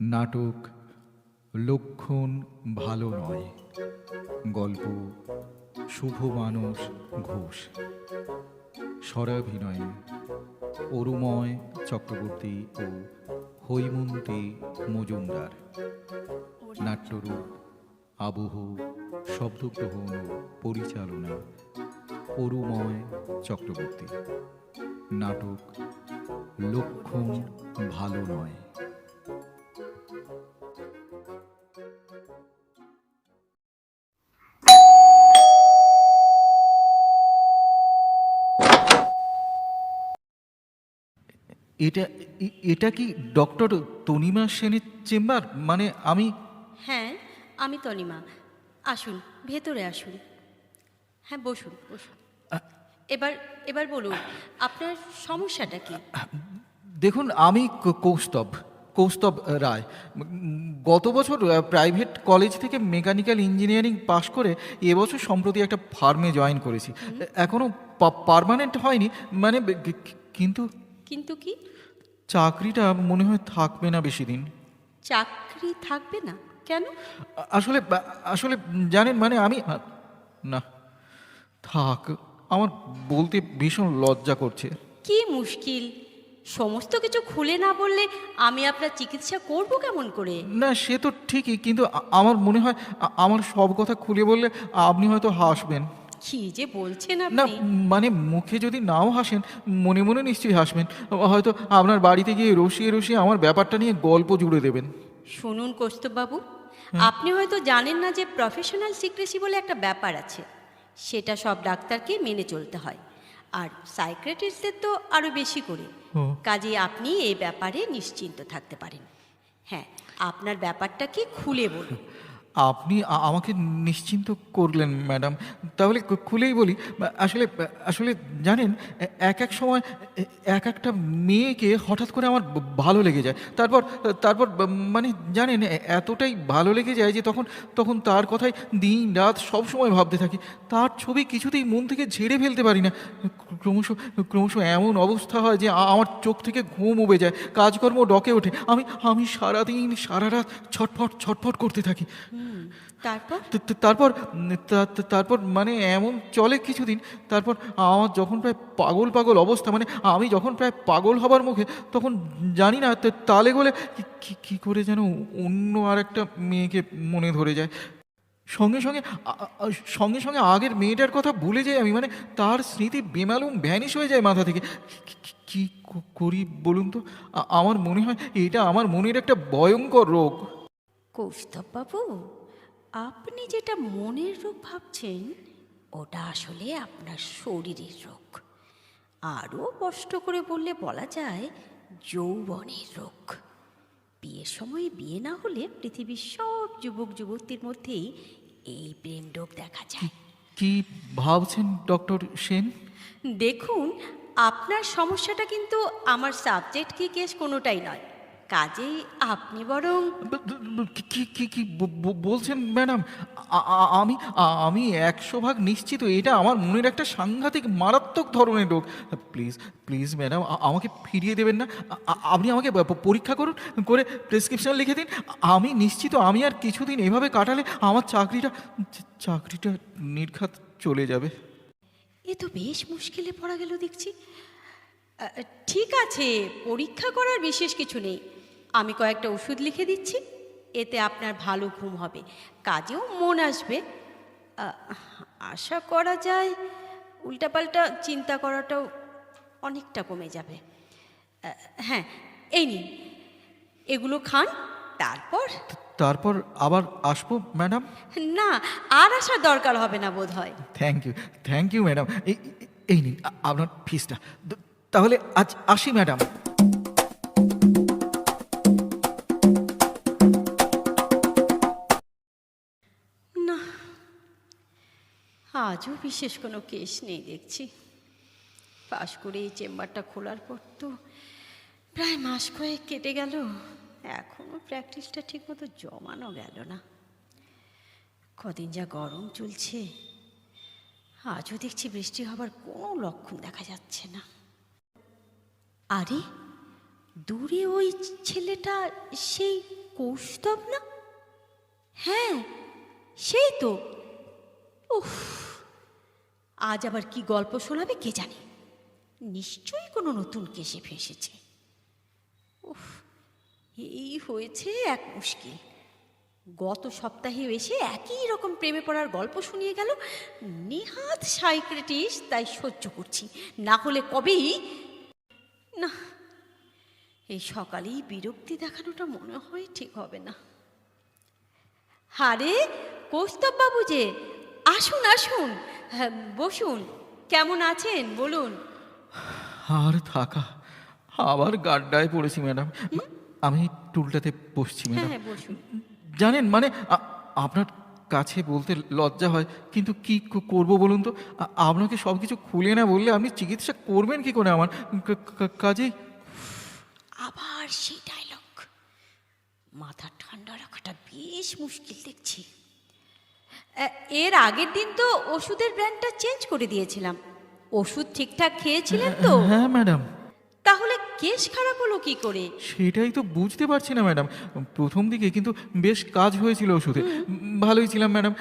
নাটক লক্ষণ ভালো নয়। গল্প শুভ মানুষ ঘোষ। স্বরাভিনয়ে অরুময় চক্রবর্তী ও হৈমন্তী মজুমদার। নাট্যরূপ আবহ শব্দগ্রহণ ও পরিচালনা অরুময় চক্রবর্তী। নাটক লক্ষণ ভালো নয়। এটা এটা কি ডক্টর তনিমা সেনের চেম্বার? মানে আমি হ্যাঁ আমি তনিমা। আসুন ভেতরে আসুন। হ্যাঁ বসুন বসুন। এবার এবার বলুন আপনার সমস্যাটা কি? দেখুন আমি কৌস্তব কৌস্তব রায়। গত বছর প্রাইভেট কলেজ থেকে মেকানিক্যাল ইঞ্জিনিয়ারিং পাশ করে এবছর সম্প্রতি একটা ফার্মে জয়েন করেছি। এখনও পার্মানেন্ট হয়নি মানে কিন্তু কিন্তু কি? চাকরিটা মনে হয় থাকবে না বেশি দিন চাকরি থাকবে না? কেন? আসলে আসলে জানেন মানে আমি না থাক আমার বলতে ভীষণ লজ্জা করছে। কি মুশকিল? সমস্ত কিছু খুলে না বললে আমি আপনার চিকিৎসা করব কেমন করে? না সে তো ঠিকই কিন্তু আমার মনে হয় আমার সব কথা খুলে বললে আপনি হয়তো হাসবেন। কি যে বলছেন না আপনি। মানে মুখে যদি নাও হাসেন মনে মনে নিশ্চয়ই হাসবেন। হয়তো আপনার বাড়িতে গিয়ে রসিয়ে রসিয়ে আমার ব্যাপারটা নিয়ে গল্প জুড়ে দেবেন। শুনুন কৌস্তববাবু আপনি হয়তো জানেন না যে প্রফেশনাল সিক্রেসি বলে একটা ব্যাপার আছে। সেটা সব ডাক্তারকে মেনে চলতে হয়। আর সাইক্রেটিস্টদের তো আরও বেশি করে। ও। কাজেই আপনি এই ব্যাপারে নিশ্চিন্ত থাকতে পারেন। হ্যাঁ আপনার ব্যাপারটা কি খুলে বলুন। আপনি আমাকে নিশ্চিন্ত করলেন, ম্যাডাম। তাহলে খুলেই বলি আসলে আসলে জানেন এক এক সময় এক একটা মেয়েকে হঠাৎ করে আমার ভালো লেগে যায়। তারপর তারপর মানে জানেন এতটাই ভালো লেগে যায় যে তখন তখন তার কথাই দিন রাত সব সময় ভাবতে থাকি। তার ছবি কিছুতেই মন থেকে ঝেড়ে ফেলতে পারি না। ক্রমশ ক্রমশ এমন অবস্থা হয় যে আমার চোখ থেকে ঘুম উবে যায়, কাজকর্ম ডকে ওঠে। আমি আমি সারাদিন, সারা রাত ছটফট ছটফট করতে থাকি। তারপর? তারপর তারপর মানে এমন চলে কিছুদিন তারপর আমার যখন প্রায় পাগল পাগল অবস্থা মানে আমি যখন প্রায় পাগল হবার মুখে তখন জানি না তালে গলে কি- করে যেন অন্য আর একটা মেয়েকে মনে ধরে যায়। সঙ্গে সঙ্গে সঙ্গে সঙ্গে আগের মেয়েটার কথা ভুলে যাই আমি মানে তার স্মৃতি বেমালুম ভ্যানিশ হয়ে যায় মাথা থেকে। কি- করি বলুন তো? আমার মনে হয় এটা আমার মনের একটা ভয়ঙ্কর রোগ। কৌস্তববাবু আপনি যেটা মনের রোগ ভাবছেন ওটা আসলে আপনার শরীরের রোগ। আরও কষ্ট করে বললে বলা যায় যৌবনের রোগ। বিয়ের সময় বিয়ে না হলে পৃথিবীর সব যুবক যুবতীর মধ্যেই এই প্রেম রোগ দেখা যায়। কি ভাবছেন ডক্টর সেন? দেখুন আপনার সমস্যাটা কিন্তু আমার সাবজেক্ট কি কেস কোনোটাই নয়। কাজেই আপনি বরং কি- কি কি বলছেন ম্যাডাম? আমি আমি একশো ভাগ নিশ্চিত এটা আমার মনের একটা সাংঘাতিক মারাত্মক ধরনের রোগ। প্লিজ প্লিজ ম্যাডাম আমাকে ফিরিয়ে দেবেন না। আপনি আমাকে পরীক্ষা করুন করে প্রেসক্রিপশন লিখে দিন। আমি নিশ্চিত আমি আর কিছুদিন এভাবে কাটালে আমার চাকরিটা চাকরিটা নির্ঘাত চলে যাবে। এ তো বেশ মুশকিলে পড়া গেল দেখছি। ঠিক আছে পরীক্ষা করার বিশেষ কিছু নেই। আমি কয়েকটা ওষুধ লিখে দিচ্ছি এতে আপনার ভালো ঘুম হবে কাজেও মন আসবে। আশা করা যায় উল্টাপাল্টা চিন্তা করাটাও অনেকটা কমে যাবে। হ্যাঁ এই নিন এগুলো খান তারপর তারপর আবার আসব ম্যাডাম? না আর আসার দরকার হবে না বোধ হয় thank you thank you madam. এই নিন আপনার ফিসটা তাহলে আজ আসি, ম্যাডাম। না, আজও বিশেষ কোনো কেস নেই দেখছি। পাশ করে এই চেম্বারটা খোলার পর তো প্রায় মাস কয়েক কেটে গেল। এখনও প্র্যাকটিসটা ঠিকমতো জমানো গেল না। কদিন যা গরম চলছে, আজও দেখছি বৃষ্টি হবার কোনো লক্ষণ দেখা যাচ্ছে না। আরে, দূরে ওই ছেলেটা সেই কৌস্তব না? হ্যাঁ সেই তো। উফ, আজ আবার কি গল্প শোনাবে কে জানে? নিশ্চয়ই কোনো নতুন কেসে ফেসেছে। উফ, এই হয়েছে এক মুশকিল। গত সপ্তাহে এসে একই রকম প্রেমে পড়ার গল্প শুনিয়ে গেল। নেহাত সাইক্রেটিস, তাই সহ্য করছি। না হলে কবেই না। এই সকালেই বিরক্তি দেখানোটা মনে হয় ঠিক হবে না। হারে কৌস্তব বাবু যে আসুন আসুন। হ্যাঁ, বসুন। কেমন আছেন? বলুন। আর থাকা। আবার গাড্ডায় পড়েছি ম্যাডাম। আমি টুলটাতে বসছি হ্যাঁ ম্যাডাম। হ্যাঁ বসুন। জানেন মানে আপনার কাছে বলতে লজ্জা হয় কিন্তু কি করব বলুন তো? আপনাকে সব কিছু খুলে না বললে আপনি চিকিৎসা করবেন কি করে আমার? কা- কা- কাজেই আবার সেই ডায়লগ মাথা ঠান্ডা রাখাটা বেশ মুশকিল দেখছি। এর আগের দিন তো ওষুধের ব্র্যান্ডটা চেঞ্জ করে দিয়েছিলাম। ওষুধ ঠিকঠাক খেয়েছিলেন তো? হ্যাঁ ম্যাডাম। কেস খারাপ হলো কি করে? সেটাই তো বুঝতে পারছি না ম্যাডাম। প্রথম দিকে কিন্তু বেশ কাজ হয়েছিল ওষুধে। ভালোই ছিলাম ম্যাডাম।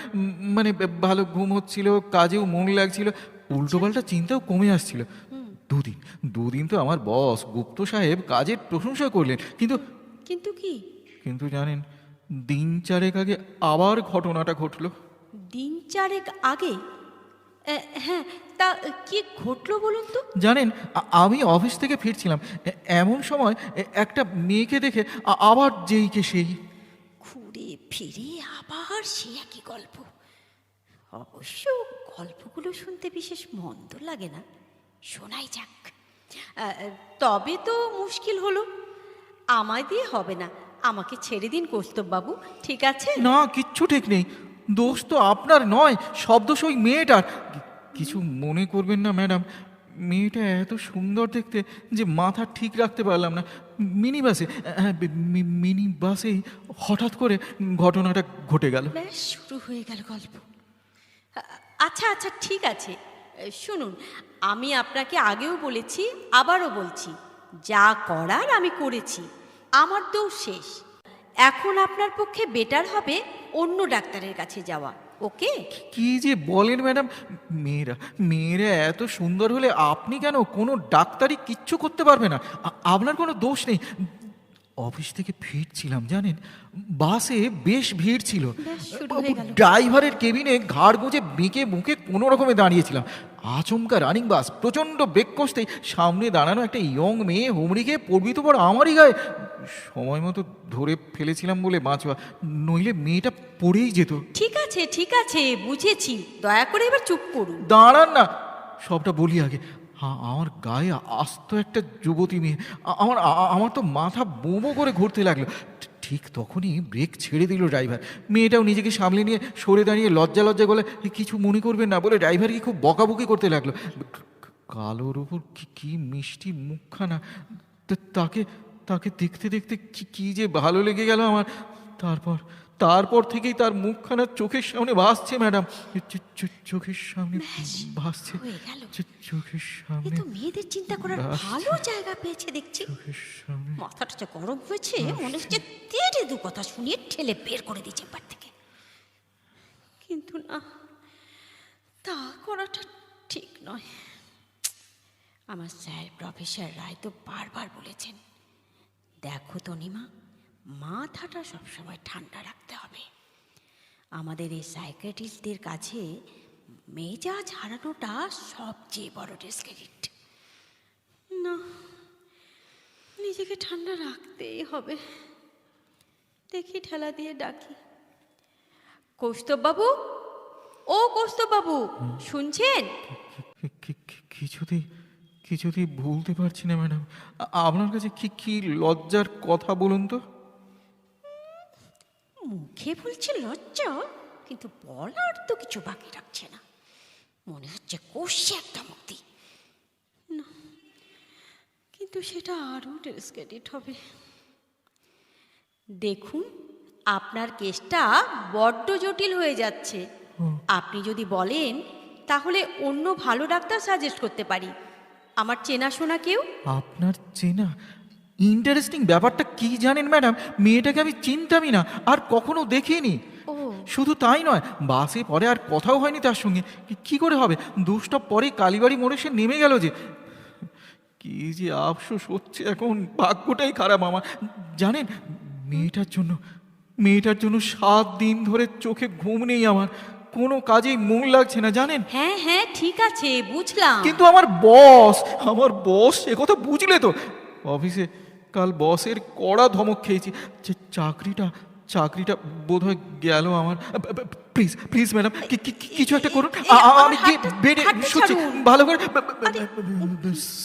মানে ভালো ঘুম হচ্ছিল কাজেও মন লাগছিল। উল্টোপাল্টা চিন্তাও কমে আসছিল। দুদিন দুদিন তো আমার বস গুপ্ত সাহেব কাজের প্রশংসা করলেন। কিন্তু কিন্তু কি? কিন্তু জানেন দিন চারেক আগে আবার ঘটনাটা ঘটলো। দিন চারেক আগে? হ্যাঁ তা কি ঘটলো বলুন তো? জানেন আমি অফিস থেকে ফিরছিলাম। এমন সময় একটা মেয়েকে দেখে আবার যেই কে সেই। ঘুরে ফিরে আবার সে একই গল্প। অবশ্য গল্পগুলো শুনতে বিশেষ মন্দ লাগে না। শোনাই যাক। তবে তো মুশকিল হলো। আমায় দিয়ে হবে না। আমাকে ছেড়ে দিন কৌস্তববাবু ঠিক আছে? না কিচ্ছু ঠিক নেই। দোষ তো আপনার নয় শব্দ সই মেয়েটার। কিছু মনে করবেন না ম্যাডাম। মেয়েটা এত সুন্দর দেখতে যে মাথা ঠিক রাখতে পারলাম না। মিনি বাসে হ্যাঁ, মিনি বাসেই হঠাৎ করে ঘটনাটা ঘটে গেল। শুরু হয়ে গেল গল্প। আচ্ছা আচ্ছা ঠিক আছে। শুনুন আমি আপনাকে আগেও বলেছি আবারও বলছি। যা করার আমি করেছি। আমার দোষ শেষ। এখন আপনার পক্ষে বেটার হবে অন্য ডাক্তারের কাছে যাওয়া, ওকে? কি যে বলেন ম্যাডাম, মেয়েরা মেয়েরা এত সুন্দর হলে আপনি কেন কোনো ডাক্তারই কিচ্ছু করতে পারবে না? আপনার কোনো দোষ নেই। অফিস থেকে ফিরছিলাম জানেন? বাসে বেশ ভিড় ছিল। ড্রাইভারের কেবিনে ঘাড় গুঁজে বেঁকে মুখে কোনো রকমে দাঁড়িয়েছিলাম। আচমকা রানিং বাস প্রচণ্ড বেগ কষতেই সামনে দাঁড়ানো একটা ইয়ং মেয়ে হুমড়ি খেয়ে পড়বি তো পর আমারই গায়ে সময় মতো ধরে ফেলেছিলাম বলে বাঁচবা নইলে মেয়েটা পড়েই যেত। ঠিক আছে ঠিক আছে বুঝেছি। দয়া করে এবার চুপ করুন। দাঁড়ান না সবটা বলি আগে। আমার গায়ে আস্ত একটা যুবতী মেয়ে। আমার আমার তো মাথা বোমো করে ঘুরতে লাগল। ঠিক তখনই ব্রেক ছেড়ে দিল ড্রাইভার। মেয়েটাও নিজেকে সামলে নিয়ে সরে দাঁড়িয়ে লজ্জা লজ্জা গলে কিছু মনে করবেন না, বলে ড্রাইভারকে খুব বকাবকি করতে লাগল। কালোর ওপর কি কি মিষ্টি মুখখানা। তাকে তাকে দেখতে দেখতে কি কি যে ভালো লেগে গেল আমার। তারপর তারপর থেকেই তার মুখখানা চোখের সামনে ভাসছে ম্যাডাম। চোখের সামনে ভাসছে। চোখের সামনে মেয়েদের চিন্তা করার ভালো জায়গা পেয়েছে দেখছি। চোখের সামনে মাথাটা যে গরম হয়েছে মনে হচ্ছে তেড়ে দু কথা শুনিয়ে ঠেলে বের করে দিচ্ছে চেম্বার থেকে। কিন্তু না তা করাটা ঠিক নয়। আমার স্যার প্রফেসর রায় তো বারবার বলেছেন দেখো তনিমা মাথাটা সবসময় ঠান্ডা রাখতে হবে। আমাদের এই সাইকেটিস্টদের কাছে মেজাজ হারানোটা সবচেয়ে বড় ডিসক্রেডিট না নিজেকে ঠান্ডা রাখতেই হবে। দেখি ঠেলা দিয়ে ডাকি। কৌস্তববাবু? ও কৌস্তববাবু শুনছেন? কিছুতেই কিছুতেই ভুলতে পারছি না ম্যাডাম। আপনার কাছে কি কি লজ্জার কথা বলুন তো? মুখে বলছে লজ্জা কিন্তু বলার তো কিছু বাকি রাখছে না। মনে হচ্ছে কষে একটা মুক্তি। না কিন্তু সেটা আরও ডিসক্রেডিট হবে। দেখুন আপনার কেসটা বড্ড জটিল হয়ে যাচ্ছে। আপনি যদি বলেন তাহলে অন্য ভালো ডাক্তার সাজেস্ট করতে পারি। আমার চেনাশোনা কেউ? আপনার চেনা ইন্টারেস্টিং ব্যাপারটা কি জানেন ম্যাডাম মেয়েটাকে আমি চিনতামই না আর কখনো দেখিনি। ও। শুধু তাই নয় বাসে পরে আর কথাও হয়নি তার সঙ্গে। কি- কি করে হবে? দুষ্টপ পরে কালীবাড়ি মোড়ে সে নেমে গেল যে। কি যে আফসোস হচ্ছে এখন ভাগ্যটাই খারাপ আমার। জানেন মেয়েটার জন্য মেয়েটার জন্য সাত দিন ধরে চোখে ঘুম নেই আমার। কোনো কাজেই মন লাগছে না জানেন? হ্যাঁ হ্যাঁ ঠিক আছে বুঝলাম। কিন্তু আমার বস আমার বস এ কথা বুঝলে তো। অফিসে কাল বসের কড়া ধমক খেয়েছি। যে চাকরিটা চাকরিটা বোধহয় গেল আমার। প্লিজ প্লিজ ম্যাডাম কিছু একটা করুন। আমি বেডে শুচ্ছি। ভালো করে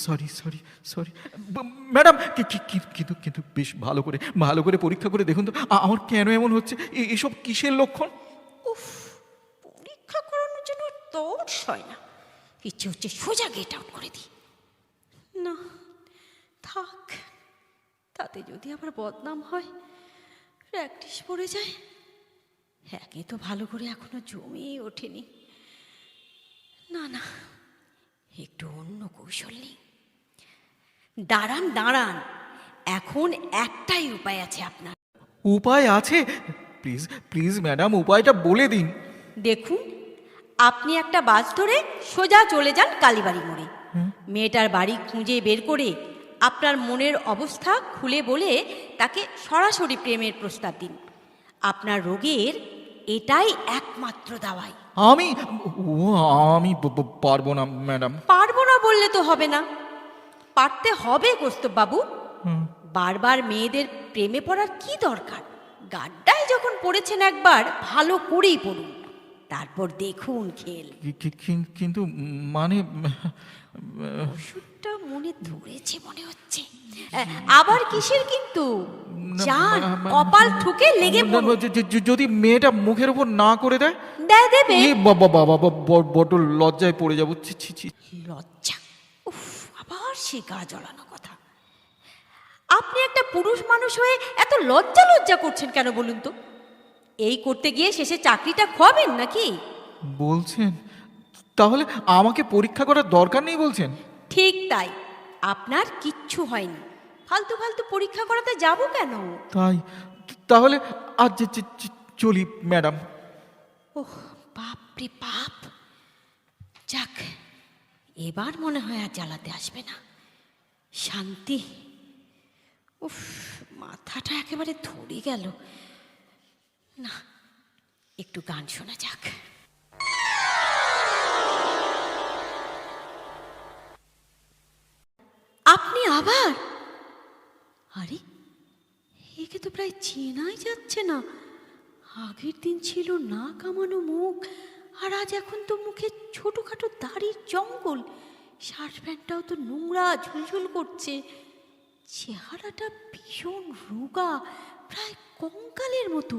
সরি সরি সরি ম্যাডাম কিন্তু কিন্তু বেশ ভালো করে ভালো করে পরীক্ষা করে দেখুন তো। আমার কেন এমন হচ্ছে? এসব কিসের লক্ষণ? উফ পরীক্ষা করানোর জন্য হয় না। ইচ্ছে হচ্ছে সোজা গেট আউট করে দিই। না থাক। তাতে যদি আবার বদনাম হয় প্র্যাকটিস পড়ে যায়। একে তো ভালো করে এখনও জমেই ওঠেনি। না না একটু অন্য কৌশল নেই। দাঁড়ান দাঁড়ান এখন একটাই উপায় আছে আপনার। উপায় আছে? প্লিজ প্লিজ ম্যাডাম উপায়টা বলে দিন। দেখুন আপনি একটা বাস ধরে সোজা চলে যান কালীবাড়ি মোড়ে। মেয়েটার বাড়ি খুঁজে বের করে আপনার মনের অবস্থা খুলে বলে তাকে সরাসরি প্রেমের প্রস্তাব দিন। আপনার রোগের এটাই একমাত্র দাওয়াই। আমি ও আমি পারব না ম্যাডাম। পারব না বললে তো হবে না। পারতে হবে বাবু বারবার মেয়েদের প্রেমে পড়ার কি দরকার? গাড্ডায় যখন পড়েছেন একবার ভালো করেই পড়ুন। তারপর দেখুন খেল। কি- কি- কি- কিন্তু মানে ওষুধটা মনে ধরেছে মনে হচ্ছে। আবার কিসের কিন্তু? যান কপাল ঠুকে লেগে যদি মেয়েটা মুখের উপর না করে দেয় দেয় দেবে বাবা বাবা ব- বড্ড লজ্জায় পড়ে যাব। ছি ছি লজ্জা। উফ আবার সে গা জ্বলানো কথা। আপনি একটা পুরুষ মানুষ হয়ে এত লজ্জা লজ্জা করছেন কেন বলুন তো? এই করতে গিয়ে শেষে চাকরিটা খোয়াবেন নাকি? বলছেন? তাহলে আমাকে পরীক্ষা করার দরকার নেই বলছেন? ঠিক তাই আপনার কিচ্ছু হয়নি। ফালতু ফালতু পরীক্ষা করাতে যাব কেন? তাই তাহলে আজ চলি ম্যাডাম। ওহ বাপ রে বাপ। যাক এবার মনে হয় আর জ্বালাতে আসবে না। শান্তি। উফ মাথাটা একেবারে ধরে গেল। না একটু গান শোনা যাক। আবার? আরে, একে তো প্রায় চেনাই যাচ্ছে না। আগের দিন ছিল না কামানো মুখ, আর আজ এখন তো মুখে ছোটোখাটো দাড়ির জঙ্গল। শার্ট প্যান্টটাও তো নোংরা ঝুলঝুল করছে। চেহারাটা ভীষণ রোগা, প্রায় কঙ্কালের মতো।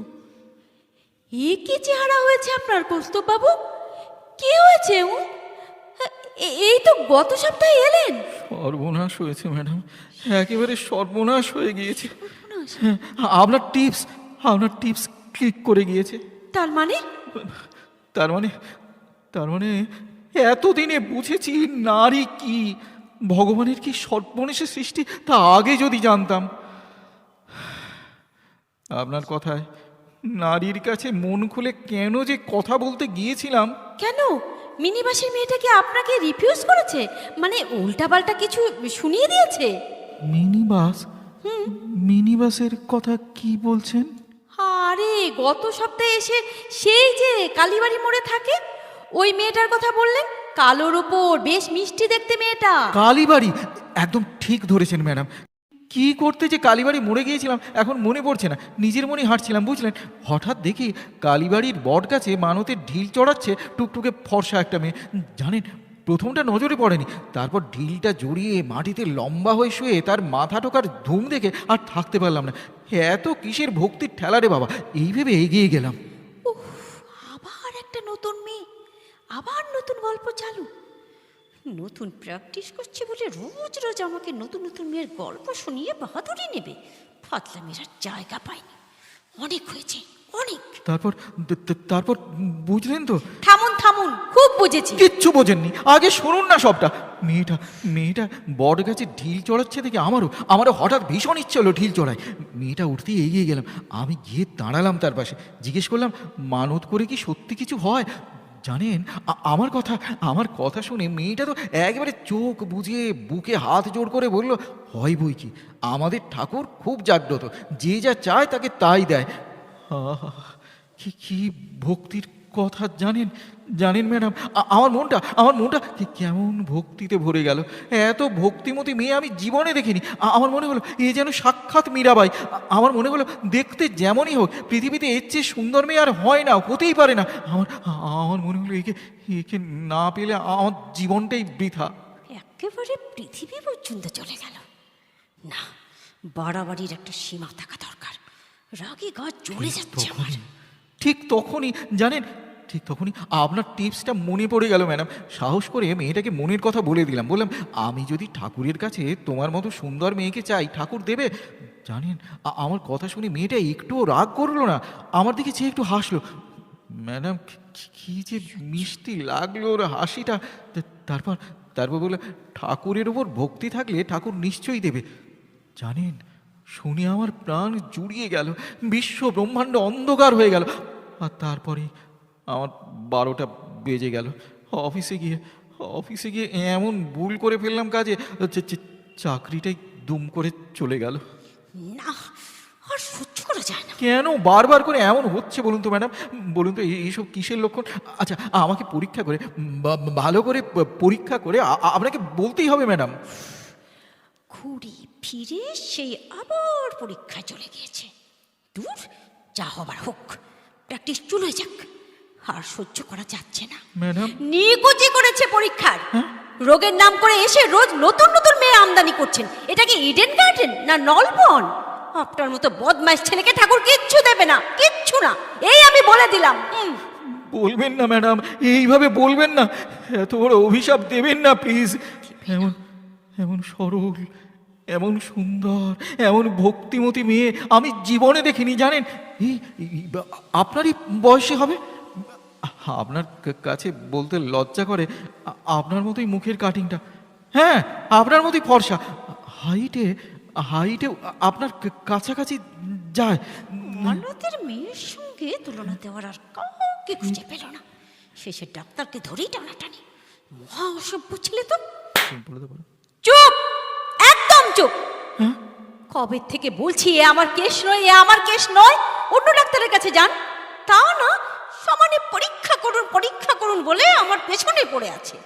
এ কি চেহারা হয়েছে আপনার কৌস্তববাবু? কি হয়েছে ও এই তো গত সপ্তাহে এলেন। সর্বনাশ হয়েছে ম্যাডাম। একেবারে সর্বনাশ হয়ে গিয়েছে। হ্যাঁ, আপনার টিপস আপনার টিপস ক্লিক করে গিয়েছে। তার মানে? তার মানে তার মানে এতদিনে বুঝেছি নারী কি ভগবানের কি সর্বনেশের সৃষ্টি তা আগে যদি জানতাম। আপনার কথায় নারীর কাছে মন খুলে কেন যে কথা বলতে গিয়েছিলাম। কেন? মিনিবাসের মেয়েটা কি আপনাকে রিফিউজ করেছে? মানে উল্টাপাল্টা কিছু শুনিয়ে দিয়েছে? মিনি বাস মিনি বাসের কথা কি বলছেন? আরে গত সপ্তাহে এসে সেই যে কালীবাড়ি মোড়ে থাকে ওই মেয়েটার কথা বললেন? কালোর ওপর বেশ মিষ্টি দেখতে মেয়েটা। কালীবাড়ি? একদম ঠিক ধরেছেন ম্যাডাম। কি করতে যে কালীবাড়ি মরে গিয়েছিলাম, এখন মনে পড়ছে না। নিজের মনে হাঁটছিলাম, বুঝলেন? হঠাৎ দেখি কালীবাড়ির বট গাছে মানতের ঢিল চড়াচ্ছে টুকটুকে ফর্সা একটা মেয়ে। জানেন, প্রথমটা নজরে পড়েনি, তারপর ঢিলটা জড়িয়ে মাটিতে লম্বা হয়ে শুয়ে তার মাথা টোকার ধুম দেখে আর থাকতে পারলাম না। এত কিসের ভক্তির ঠেলা রে বাবা! এই ভেবে এগিয়ে গেলাম। আবার একটা নতুন মেয়ে, আবার নতুন গল্প চালু। নতুন প্র্যাকটিস করছে বলে রোজ রোজ আমাকে নতুন নতুন মেয়ের গল্প শুনিয়ে বাহাদুরি নেবে। ফাতলা মেয়েরার জায়গা পায়নি অনেক হয়েছে অনেক। তারপর তারপর বুঝলেন তো? থামুন থামুন খুব বুঝেছি। কিচ্ছু বোঝেননি। আগে শুনুন না সবটা। মেয়েটা মেয়েটা বট গাছে ঢিল চড়াচ্ছে দেখে আমারও আমারও হঠাৎ ভীষণ ইচ্ছে হলো ঢিল চড়ায়। মেয়েটা উঠতেই এগিয়ে গেলাম। আমি গিয়ে দাঁড়ালাম তার পাশে। জিজ্ঞেস করলাম মানত করে কি সত্যি কিছু হয়? জানেন আমার কথা আমার কথা শুনে মেয়েটা তো একেবারে চোখ বুঝিয়ে বুকে হাত জোড় করে বলল, হয় বই কি, আমাদের ঠাকুর খুব জাগ্রত, যে যা চায় তাকে তাই দেয়। কি ভক্তির কথা জানেন জানেন ম্যাডাম? আমার মনটা আমার মনটা কি কেমন ভক্তিতে ভরে গেল। এত ভক্তিমতী মেয়ে আমি জীবনে দেখিনি। আমার মনে হলো এ যেন সাক্ষাৎ মীরাবাই। আমার মনে হলো দেখতে যেমনই হোক পৃথিবীতে এর চেয়ে সুন্দর মেয়ে আর হয় না হতেই পারে না। আমার আমার মনে হলো একে একে না পেলে আমার জীবনটাই বৃথা। একেবারে পৃথিবী পর্যন্ত চলে গেল। না বাড়াবাড়ির একটা সীমা থাকা দরকার। রাগে গা জ্বলে যাচ্ছে আমার। ঠিক তখনই জানেন ঠিক তখনই আপনার টিপসটা মনে পড়ে গেল ম্যাডাম সাহস করে মেয়েটাকে মনের কথা বলে দিলাম। বললাম, আমি যদি ঠাকুরের কাছে তোমার মতো সুন্দর মেয়েকে চাই, ঠাকুর দেবে? জানেন আমার কথা শুনে মেয়েটা একটুও রাগ করল না। আমার দিকে চেয়ে একটু হাসলো। ম্যাডাম কি- যে মিষ্টি লাগল ওর হাসিটা! তারপর তারপর বলল, ঠাকুরের ওপর ভক্তি থাকলে ঠাকুর নিশ্চয়ই দেবে। জানেন, শুনে আমার প্রাণ জুড়িয়ে গেল বিশ্ব ব্রহ্মাণ্ড অন্ধকার হয়ে গেল। আর তারপরে আমার বারোটা বেজে গেল। অফিসে গিয়ে অফিসে গিয়ে এমন ভুল করে ফেললাম কাজে চাকরিটাই দুম করে চলে গেল। না আর সহ্য করা যায় না। কেন বারবার করে এমন হচ্ছে বলুন তো ম্যাডাম? বলুন তো এই- এইসব কিসের লক্ষণ? আচ্ছা আমাকে পরীক্ষা করে ভালো করে পরীক্ষা করে আপনাকে বলতেই হবে ম্যাডাম। ঘুরে ফিরে সেই আবার পরীক্ষায় চলে গিয়েছে। দূর যা হবার হোক প্র্যাকটিস চলে যাক। আর সহ্য করা যাচ্ছে না। ম্যাডাম। নিকুচি করেছে পরীক্ষার। রোগের নাম করে এসে রোজ নতুন নতুন মেয়ে আমদানি করছেন। এটা কি ইডেন গার্ডেন না নলবন? আপনার মতো বদমাইশ ছেলেকে ঠাকুর কিচ্ছু দেবে না কিচ্ছু না। এই আমি বলে দিলাম। হুম। বলবেন না ম্যাডাম। এইভাবে বলবেন না। এত বড় অভিশাপ দেবেন না প্লিজ। এমন এমন সরল এমন সুন্দর এমন ভক্তিমতী মেয়ে আমি জীবনে দেখিনি জানেন? এই আপনারই বয়সে হবে? আপনার কাছে বলতে লজ্জা করে আপনার মতোই মুখের কাটিংটা। হ্যাঁ আপনার মতোই ফর্সা। হাইটে হাইটে আপনার কাছাকাছি যায়। মালতের মেয়ের সঙ্গে তুলনা দেওয়ার আর কাউকে খুঁজে পেল না। শেষে ডাক্তারকে ধরেই টানাটানি মহা অসভ্য ছেলে তো। চুপ! একদম চুপ! কবে থেকে বলছি এ আমার কেস নয় এ আমার কেস নয়? অন্য ডাক্তারের কাছে যান। তা না সমানে পরীক্ষা করুন পরীক্ষা করুন বলে আমার পেছনে পড়ে আছে।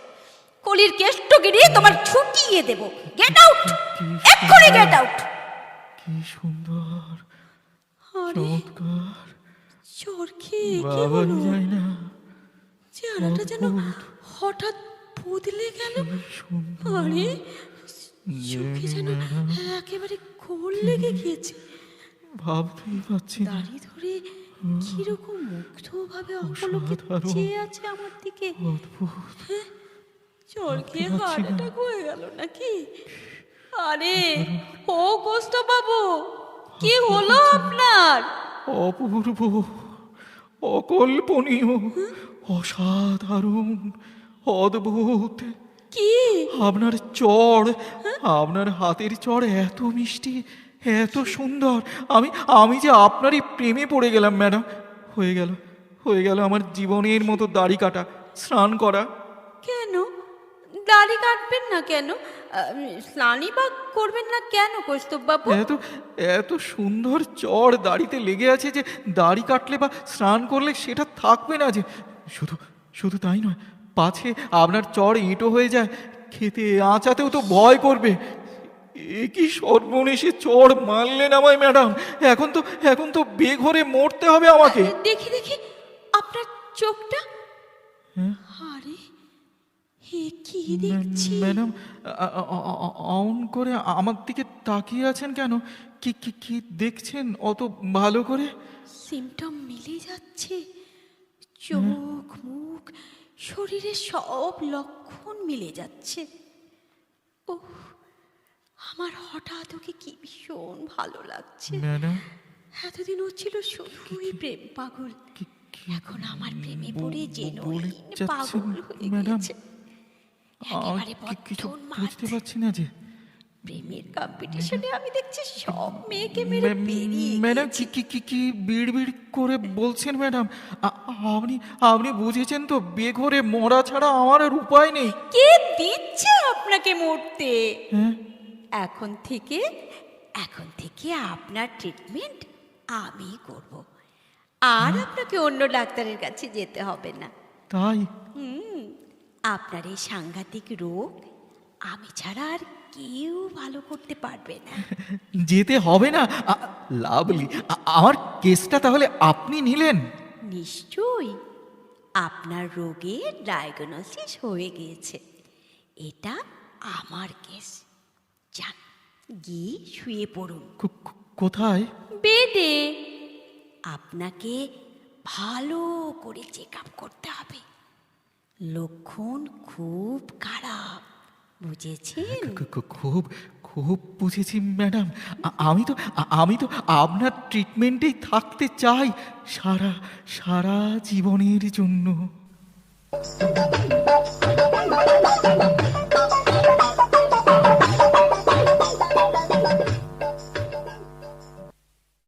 কলির কেষ্ট কেষ্টগিরি তোমার ছুটিয়ে দেব। গেট আউট এক্ষুনি গেট আউট কি সুন্দর। চমৎকার। কি বাবা যায় না। চেহারাটা যেন হঠাৎ বদলে গেল। আরে চোখে যেন একেবারে ঘোর লেগে গিয়েছে। ভাবতেই পাচ্ছি না। দাড়ি ধরে কীরকম মুগ্ধ ভাবে অপলকে চেয়ে আছে আমার দিকে? অদ্ভুত। চল খেয়ে হার্ট অ্যাটাক হয়ে গেল নাকি? আরে ও গোস্ত বাবু কি হলো আপনার? অপূর্ব অকল্পনীয় অসাধারণ অদ্ভুত। কি? আপনার চড় আপনার হাতের চড় এত মিষ্টি। এত সুন্দর। আমি আমি যে আপনারই প্রেমে পড়ে গেলাম ম্যাডাম। হয়ে গেল হয়ে গেল আমার জীবনের মতো দাড়ি কাটা স্নান করা। কেন? দাড়ি কাটবেন না কেন? স্নানই বা করবেন না কেন কৌস্তব বাবু এত এত সুন্দর চড় দাড়িতে লেগে আছে যে দাড়ি কাটলে বা স্নান করলে সেটা থাকবে না যে। শুধু শুধু তাই নয় পাছে আপনার চড় ইঁটো হয়ে যায় খেতে আঁচাতেও তো ভয় করবে। এ কি সর্বনেশে চড় মারলেন আমায় ম্যাডাম? এখন তো এখন তো বেঘরে মরতে হবে আমাকে। দেখি দেখি আপনার চোখটা। আরে হে কি দেখছি? ম্যাডাম অন করে আমার দিকে তাকিয়ে আছেন কেন? কি কি কি দেখছেন অত ভালো করে? সিমটম মিলে যাচ্ছে। চোখ মুখ শরীরের সব লক্ষণ মিলে যাচ্ছে। ও আমার হঠাৎ ওকে কি ভীষণ ভালো লাগছে। এতদিন ও ছিল শুধুই প্রেম পাগল। এখন আমার প্রেমে পড়ে যেন পাগল হয়ে? গেছে কিছু বুঝতে পারছি না যে প্রেমের কম্পিটিশনে আমি দেখছি সব মেয়েকে মেরে বেরিয়ে ম্যাডাম। কি কি কি কি বিড় বিড় করে বলছেন ম্যাডাম? আপনি আপনি বুঝেছেন তো বিয়ে করে মরা ছাড়া আমার আর উপায় নেই। কে দিচ্ছে আপনাকে মরতে? হ্যাঁ? এখন থেকে এখন থেকে আপনার ট্রিটমেন্ট আমি করব। আর আপনাকে অন্য ডাক্তারের কাছে যেতে হবে না। তাই? হুম আপনার এই সাংঘাতিক রোগ আমি ছাড়া আর কেউ ভালো করতে পারবে না। যেতে হবে না? লাভলি আমার কেসটা তাহলে আপনি নিলেন। নিশ্চয়ই আপনার রোগের ডায়াগনোসিস হয়ে গিয়েছে। এটা আমার কেস। যান। গিয়ে শুয়ে পড়ুন। কোথায়? বেডে আপনাকে ভালো করে চেক আপ করতে হবে। লক্ষণ খুব খারাপ বুঝেছেন? খ- খুব খুব বুঝেছি ম্যাডাম। আমি তো আমি তো আপনার ট্রিটমেন্টেই থাকতে চাই সারা সারা জীবনের জন্য।